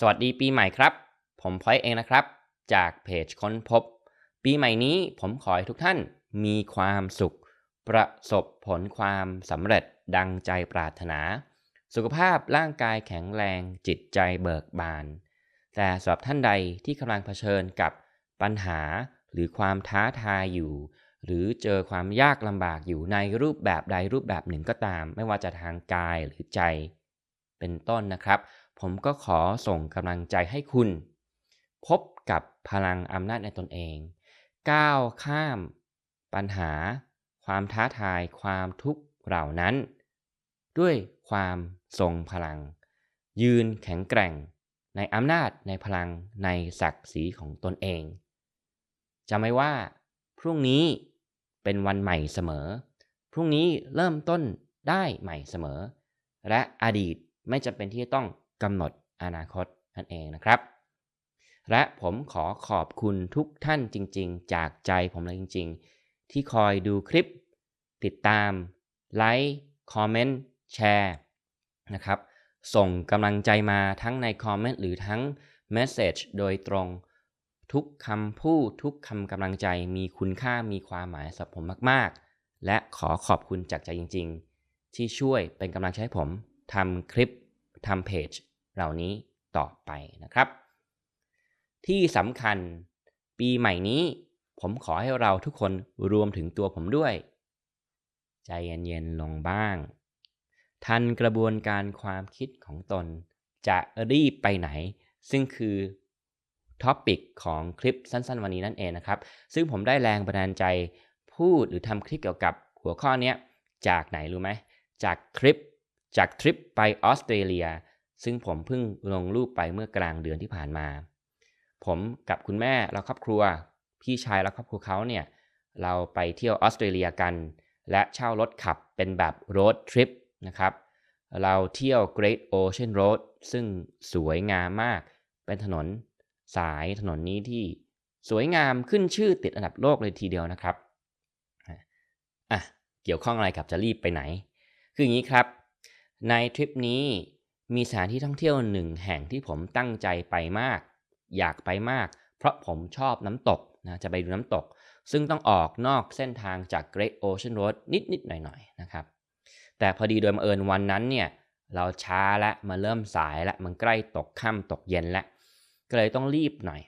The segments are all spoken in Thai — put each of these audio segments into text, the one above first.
สวัสดีปีใหม่ครับ ผมพลอยเองนะครับ จากเพจค้นพบ ปีใหม่นี้ผมขอให้ทุกท่านมีความสุข ประสบผลความสำเร็จดังใจปรารถนา สุขภาพร่างกายแข็งแรงจิตใจเบิกบาน แต่สำหรับท่านใดที่กำลังเผชิญกับปัญหาหรือความท้าทายอยู่ หรือเจอความยากลำบากอยู่ในรูปแบบใดรูปแบบหนึ่งก็ตาม ไม่ว่าจะทางกายหรือใจ เป็นต้นนะครับ ผมก็ขอส่งกำลังใจให้คุณ พบกับพลังอำนาจในตนเอง ก้าวข้าม ปัญหา ความท้าทายความทุกข์เหล่านั้น ด้วยความทรงพลัง ยืนแข็งแกร่ง ในอำนาจในพลังในศักดิ์ศรีของตนเองจำไว้ว่า พรุ่งนี้เป็นวันใหม่เสมอ พรุ่งนี้เริ่มต้นได้ใหม่เสมอ และอดีตไม่จำเป็นที่จะต้อง กำหนดอนาคตนั่นเองนะครับ และผมขอขอบคุณทุกท่านจริง ๆ จากใจผมเลยจริง ๆ ที่คอยดูคลิป ติดตาม ไลค์ คอมเมนต์ แชร์นะครับ ส่งกำลังใจมาทั้งในคอมเมนต์หรือทั้งเมสเซจโดยตรงทุกคำพูดทุกคำกำลังใจมีคุณค่ามีความหมายสำหรับผมมาก ๆ และขอขอบคุณจากใจจริง ๆ ที่ช่วยเป็นกำลังใจให้ผมทำคลิป ทำเพจเหล่านี้ต่อไปนะครับ ที่สำคัญปีใหม่นี้ ผมขอให้เราทุกคนรวมถึงตัวผมด้วย ใจเย็นๆลงบ้าง ทันกระบวนการความคิดของตนจะรีบไปไหน ซึ่งคือท็อปิกของคลิปสั้น ๆ วันนี้นั่นเองนะครับ ซึ่งผมได้แรงบันดาลใจพูดหรือทำคลิปเกี่ยวกับหัวข้อนี้จากไหนรู้ไหม จากคลิป จากทริปไปออสเตรเลีย ซึ่งผมเพิ่งลงรูปไปเมื่อกลางเดือนที่ผ่านมา ผมกับคุณแม่และครอบครัว พี่ชายและครอบครัวเขาเนี่ยเราไปเที่ยวออสเตรเลียกัน และเช่ารถขับเป็นแบบโรดทริปนะครับ เราเที่ยว Great Ocean Road ซึ่งสวยงามมาก เป็นถนนสายถนนนี้ที่สวยงามขึ้นชื่อติดอันดับโลกเลยทีเดียวนะครับ อะ เกี่ยวข้องอะไรกับจะรีบไปไหน คืออย่างนี้ครับ ในทริปนี้มีสถานที่ท่องเที่ยวหนึ่งแห่งที่ผมตั้งใจไปมาก อยากไปมาก เพราะผมชอบน้ำตกนะจะไปดูน้ำตก ซึ่งต้องออกนอกเส้นทางจาก Great Ocean Road นิดๆหน่อยๆนะครับ แต่พอดีโดยบังเอิญวันนั้นเนี่ยเราช้าและมาเริ่มสายและมันใกล้ตกค่ำตกเย็นแล้วก็เลยต้องรีบหน่อย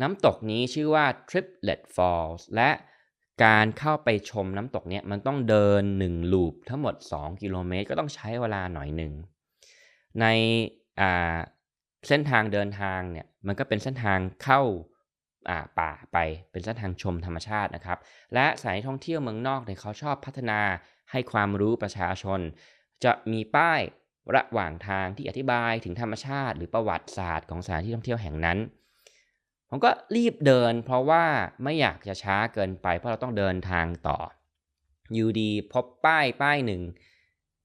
น้ำตกนี้ชื่อว่า Triplet Falls และ การเข้าไปชมน้ำตกเนี่ยมันต้องเดิน1ลูปทั้งหมด 2 กิโลเมตร ก็ต้องใช้เวลาหน่อยหนึ่ง ในเส้นทางเดินทางเนี่ยมันก็เป็นเส้นทางเข้าป่าไปเป็นเส้นทางชมธรรมชาตินะครับ และสานที่ท่องเที่ยวเมืองนอกเนี่ยเขาชอบพัฒนาให้ความรู้ประชาชน จะมีป้ายระหว่างทางที่อธิบายถึงธรรมชาติ หรือประวัติศาสตร์ของสถานที่ท่องเที่ยวแห่งนั้น ผมก็รีบเดิน เพราะว่าไม่อยากจะช้าเกินไป เพราะเราต้องเดินทางต่ออยู่ดีพบป้ายป้ายหนึ่ง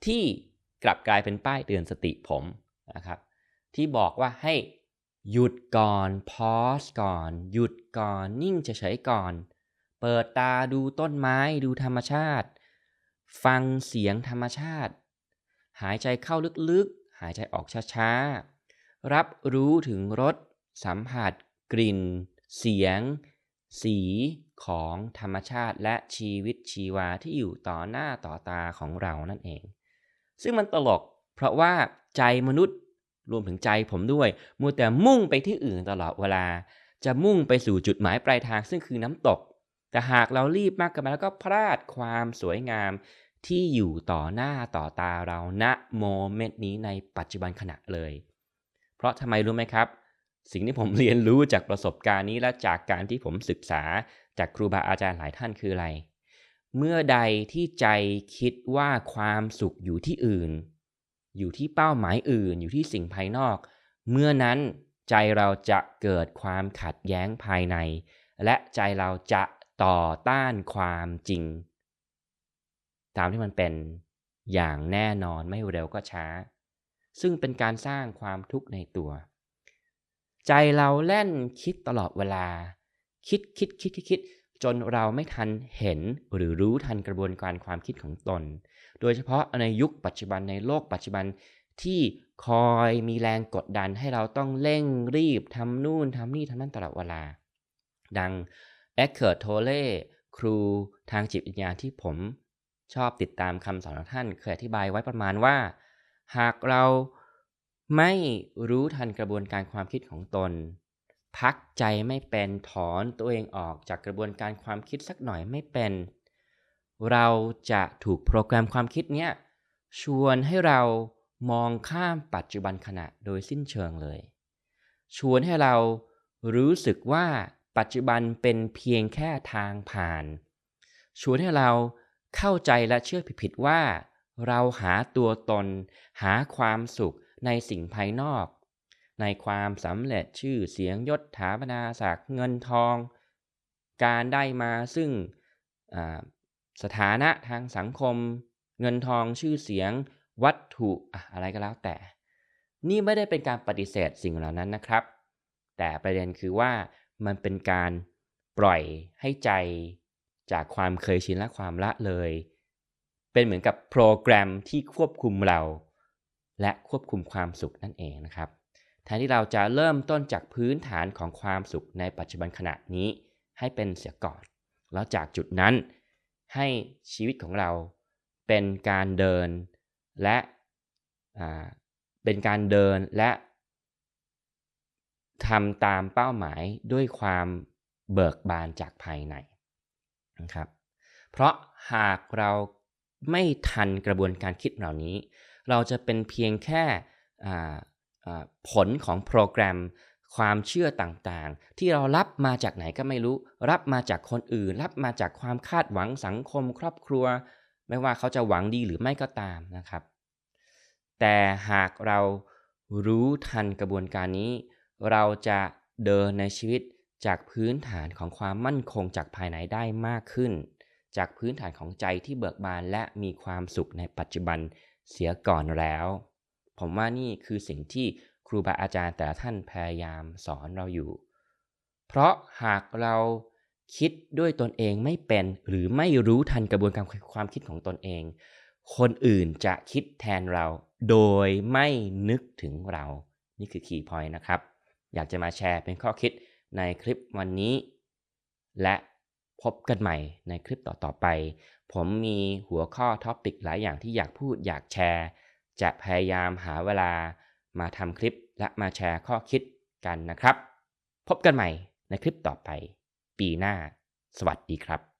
ที่กลับกลายเป็นป้ายเตือนสติผมนะครับ ที่บอกว่าให้หยุดก่อนพอสก่อน หยุดก่อน นิ่งเฉยๆก่อน เปิดตาดูต้นไม้ดูธรรมชาติ ฟังเสียงธรรมชาติ หายใจเข้าลึกๆ หายใจออกช้าๆ รับรู้ถึงรสสัมผัส กลิ่น เสียง สีของธรรมชาติและชีวิตชีวาที่อยู่ต่อหน้าต่อตาของเรานั่นเอง ซึ่งมันตลกเพราะว่าใจมนุษย์รวมถึงใจผมด้วยมัวแต่มุ่งไปที่อื่นตลอดเวลา จะมุ่งไปสู่จุดหมายปลายทางซึ่งคือน้ำตก แต่หากเรารีบมากเกินไปแล้วก็พลาดความสวยงามที่อยู่ต่อหน้าต่อตาเราณโมเมนต์นี้ในปัจจุบันขณะเลย เพราะทำไมรู้ไหมครับ สิ่งที่ผมเรียนรู้จากประสบการณ์นี้และจากการที่ผมศึกษาจากครูบาอาจารย์หลายท่านคืออะไร เมื่อใดที่ใจคิดว่าความสุขอยู่ที่อื่น อยู่ที่เป้าหมายอื่น อยู่ที่สิ่งภายนอก เมื่อนั้นใจเราจะเกิดความขัดแย้งภายใน และใจเราจะต่อต้านความจริง ตามที่มันเป็นอย่างแน่นอนไม่เร็วก็ช้า ซึ่งเป็นการสร้างความทุกข์ในตัว ใจเราแล่นคิดตลอดเวลา คิดคิดคิดคิดคิดจนเราไม่ทันเห็นหรือรู้ทันกระบวนการความคิดของตน โดยเฉพาะในยุคปัจจุบันในโลกปัจจุบันที่คอยมีแรงกดดันให้เราต้องเร่งรีบทำนู่นทำนี่ทำนั่นตลอดเวลา ดังเอ็กเคิร์ตโทเล่ครูทางจิตวิญญาที่ผมชอบติดตามคำสอนของท่านเคยอธิบายไว้ประมาณว่า หากเรา ไม่รู้ทันกระบวนการความคิดของตน พักใจไม่เป็นถอนตัวเองออกจากกระบวนการความคิดสักหน่อยไม่เป็น เราจะถูกโปรแกรมความคิดเนี้ยชวนให้เรามองข้ามปัจจุบันขณะโดยสิ้นเชิงเลย ชวนให้เรารู้สึกว่าปัจจุบันเป็นเพียงแค่ทางผ่าน ชวนให้เราเข้าใจและเชื่อผิดๆว่า เราหาตัวตน หาความสุข ในสิ่งภายนอก ในความสำเร็จชื่อเสียงยศถาบรรดาศักดิ์เงินทอง การได้มาซึ่งสถานะทางสังคม เงินทองชื่อเสียง วัตถุอะไรก็แล้วแต่ นี่ไม่ได้เป็นการปฏิเสธสิ่งเหล่านั้นนะครับ แต่ประเด็นคือว่ามันเป็นการปล่อยให้ใจจากความเคยชินและความละเลย เป็นเหมือนกับโปรแกรมที่ควบคุมเรา และควบคุมความสุขนั่นเองนะครับแทนที่เราจะเริ่มต้นจากพื้นฐานของความสุขในปัจจุบันขณะนี้ให้เป็นเสียก่อน แล้วจากจุดนั้น ให้ชีวิตของเราเป็นการเดินและเป็นการเดินและทำตามเป้าหมายด้วยความเบิกบานจากภายในนะครับ เพราะหากเราไม่ทันกระบวนการคิดเหล่านี้ เราจะเป็นเพียงแค่ผลของโปรแกรมความเชื่อต่างๆ ที่เรารับมาจากไหนก็ไม่รู้ รับมาจากคนอื่น รับมาจากความคาดหวังสังคมครอบครัว ไม่ว่าเขาจะหวังดีหรือไม่ก็ตามนะครับ แต่หากเรารู้ทันกระบวนการนี้ เราจะเดินในชีวิตจากพื้นฐานของความมั่นคงจากภายในได้มากขึ้น จากพื้นฐานของใจที่เบิกบานและมีความสุขในปัจจุบัน เสียก่อนแล้ว ผมว่านี่คือสิ่งที่ครูบาอาจารย์แต่ละท่านพยายามสอนเราอยู่ เพราะหากเราคิดด้วยตนเองไม่เป็นหรือไม่รู้ทันกระบวนการความคิดของตนเอง คนอื่นจะคิดแทนเรา โดยไม่นึกถึงเรา นี่คือคีย์พอยต์นะครับ อยากจะมาแชร์เป็นข้อคิดในคลิปวันนี้ และ พบกันใหม่ในคลิปต่อๆไป ผมมีหัวข้อท็อปิกหลายอย่างที่อยากพูดอยากแชร์ จะพยายามหาเวลามาทำคลิปและมาแชร์ข้อคิดกันนะครับ พบกันใหม่ในคลิปต่อไป ปีหน้า สวัสดีครับ